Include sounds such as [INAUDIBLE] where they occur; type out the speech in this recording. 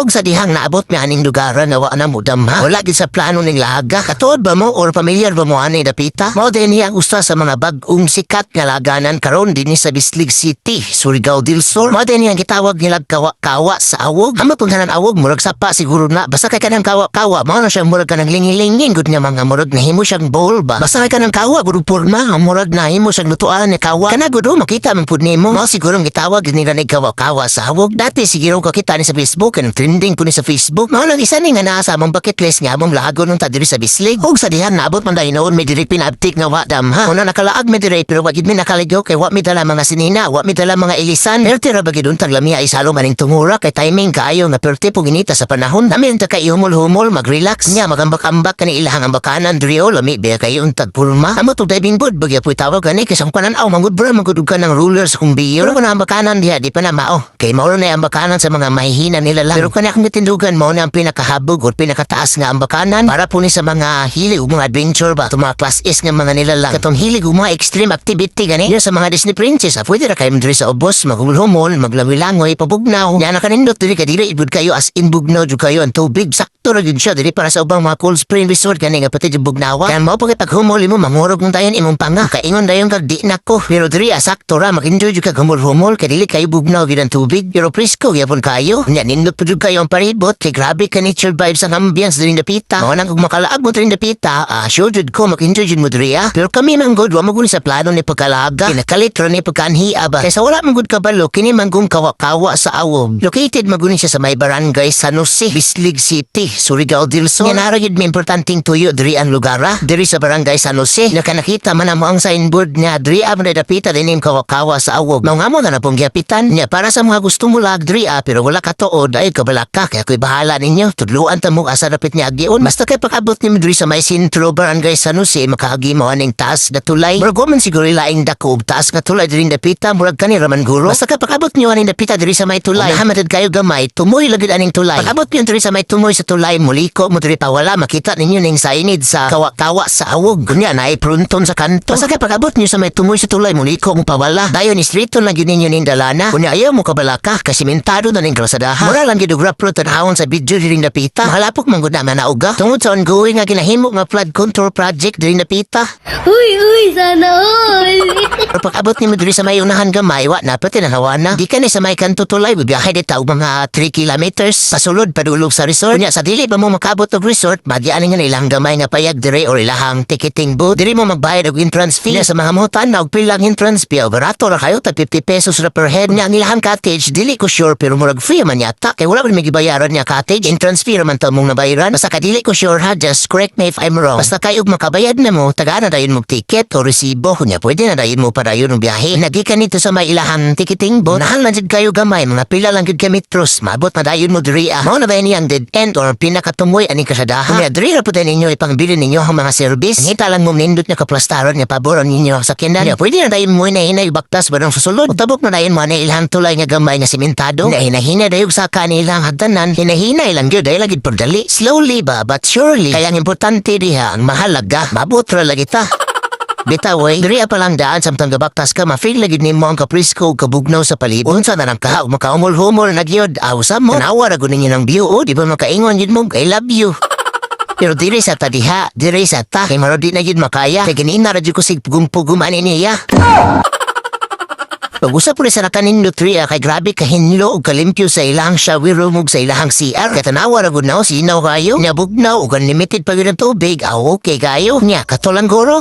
Og sa dihang naabot mi aning lugaran na na mo damha. Wala sa plano ning laga. Katuod ba mo or pamilyar ba mo ani dapita? Mao din niya usta sa mga bag-ong sikat nga laganan karon dinhi sa Bislig City, Surigao del Sur. Mao din niya gitawag nila kawa-kawa sa awog. Amo panghanan awog murag sapa siguro na. Basta kay kanang kawa-kawa mao na siya murag kanang lingi-linging gud nga mga murag nahimo siyang bowl ba. Basta kay kanang kawa gud porma murag nahimo siyang lutuan ni kawa. Kana gud makita man pud nimo. Mao siguro gitawag nila ni kawa-kawa sa awog. Dati siguro kakita ni sa Facebook and trending po ni sa Facebook. Mao lang isa ni nga naa sa bucket list nga among lago nung ta diri sa Bislig. Og sa dihan naabot man dahil noon may diri pinabtik nga wa dam ha. Una nakalaag mi diri pero wagid mi nakaligaw kay wa mi dala mga sinina, wa mi dala mga ilisan. Pero tira bagid un taglami ay salo maning tungura kay timing kaayo nga perti po ginita sa panahon. Namin ta kay humol-humol mag-relax nya magambak-ambak kani ilahang ang bakanan diri o lami be kay un tagpulma. Amo to diving board bagya po tawag kani kay sang panan aw mangud bra mangud ka ng rulers kung biyo. Pero kung ang bakanan diha di pa na mao. Kay mao na ang bakanan sa mga mahihina nila lang. Pero kani akong tindugan mo na ang pinakahabog o pinakataas nga ang bakanan para po sa mga hilig o mga adventure ba. Itong mga class S nga mga nila lang. Katong hilig o mga extreme activity gani. Yan sa mga Disney princess. Ah, pwede ra kayo diri sa ubos, maghumol, maglawi-langoy, pabugnaw. Yan na kanindot diri ka diri ibud kayo as in bugnaw jud kayo ang tubig. Sakto ra gid siya diri para sa ubang mga cold spring resort gani nga pati jud bugnawa. Kaya mo pag paghumol imo mangurog ng dayon imong panga. Kaingon dayon ka di nako. Pero diri ah, sakto ra mag-enjoy jud ka humol-humol kay dili kayo bugnaw gid ang tubig. Pero presko gyapon kayo. Nya nindot pud kayo ang paribot kay grabe ka nature vibes ang ambience diri napita. Mao nang makalaag mo diri napita, ah sure jud ko mag-enjoy jud mo diri ah. Pero kami man gud wa mo gud sa plano ni pagkalaga. Kinakalit ra ni pagkanhiya ba. Kaysa wala man gud kabalo kini man gud kawa-kawa sa awog. Located maguni siya sa may barangay San Jose, Bislig City, Surigao del. Yan ara gid may importanteng tuyo diri ang lugar ah. Diri sa barangay San Jose. Nakanakita man mo ang signboard nga diri am na dapita dinim kawa-kawa sa awog. Mao nga mo na na pong giapitan niya para sa mga gusto mo lag diri ah, pero wala ka tuod ay kabalaka kaya ko'y bahala ninyo. Tudluan ta mo asa dapit niya agion. Basta kay pag-abot ni diri sa may sentro barangay San Jose makahagi mo aning taas na tulay. Murag wa man siguro laing dako ug taas nga tulay diri dapita murag kanira man guro. Basta kay pag-abot niyo aning dapita diri sa may tulay. Hamadad kayo gamay tumoy lagid aning tulay. Pag-abot niyo diri sa may tumoy sa tulay muliko mo diri pa wala makita ninyo ning signage sa kawa-kawa sa awog. Kunya na prunton sa kanto. Basta kay pag-abot niyo sa may tumoy sa tulay muliko mo pawala. Dayon ni street lang yun ninyo ning dalana. Kunya ayaw mo kabalaka kasi mentado na ning krasadaha. Mura lang gid og rapro tanahon sa video diri napita. Mahalapok man gud na manauga. Tungod sa ongoing nga ginahimo nga flood control project diri napita. Uy, uy, sana all! [LAUGHS] Pero pag abot ni mo diri sa may unahan gamay, wa na pati na. Di ka ni sa may kanto tulay, bibiyahe di tao mga 3 kilometers. Pasulod padulog sa resort. Kunya sa dili ba mo makabot og resort, magyaan nga ilang gamay nga payag diri or ilahang ticketing booth. Diri mo magbayad og entrance fee. Nya sa mga mutan na og pilang entrance fee. Barato ra kayo, tag 50 pesos ra per head. Nya ang ilahang cottage, dili ko sure pero murag free man yata. Kay wala man may gibayaran niya cottage. Entrance fee raman ta mong nabayaran. Basta ka dili ko sure ha, just correct me if I'm wrong. Basta kayo makabayad na mo, taga na dayon mo ticket o resibo. Kunya pwede na dayon mo para yun ang biyahe. Nagikan nito sa may ilahang ticketing. Nahan lang jud kayo gamay, mga pila lang jud kami trust. Mabot na dayon mo diri ah. Mao na ba niyang dead end or pinakatumoy ani kasadaha. Kunya diri ra pud ninyo ipangbili ninyo ang mga service. Ngita lang mo nindot nga kaplastaron nga paboron ninyo sa kinan. Kunya pwede na dayon mo na hinay baktas ba nang susulod. Utabok na dayon mo na ilahang tulay nga gamay nga simentado. Na hinahina dayog sa kanilang hagdanan. Hinahinay lang gyud ay lagid pagdali. Slowly ba but surely. Kaya ang importante diha ang mahalaga. Mabot ra lagi ta. [LAUGHS] Bitaway, diri pa lang daan samtang gabaktas ka, ma-feel lagi ni mo ang kaprisko ug kabugnaw sa palibot. Unsa na lang ka, makaumol-humol na gyud. Awsa mo, nawa ra gud ninyo ng view, o, di ba makaingon yun mo, I love you. [LAUGHS] Pero diri sa tadiha, diri sa ta, kay marodi na yun makaya. Kay ganina ra jud ko sig pugum-pugum niya. Pag-usap ko sa nakanin nutria kay grabe kahinlo ug kalimpyo sa ilang room ug sa ilang CR. Katanawa ra gud na sinaw kayo. Nabugnaw ug unlimited pa gyud ang tubig. Ah, okay kayo. Nya katulang goro.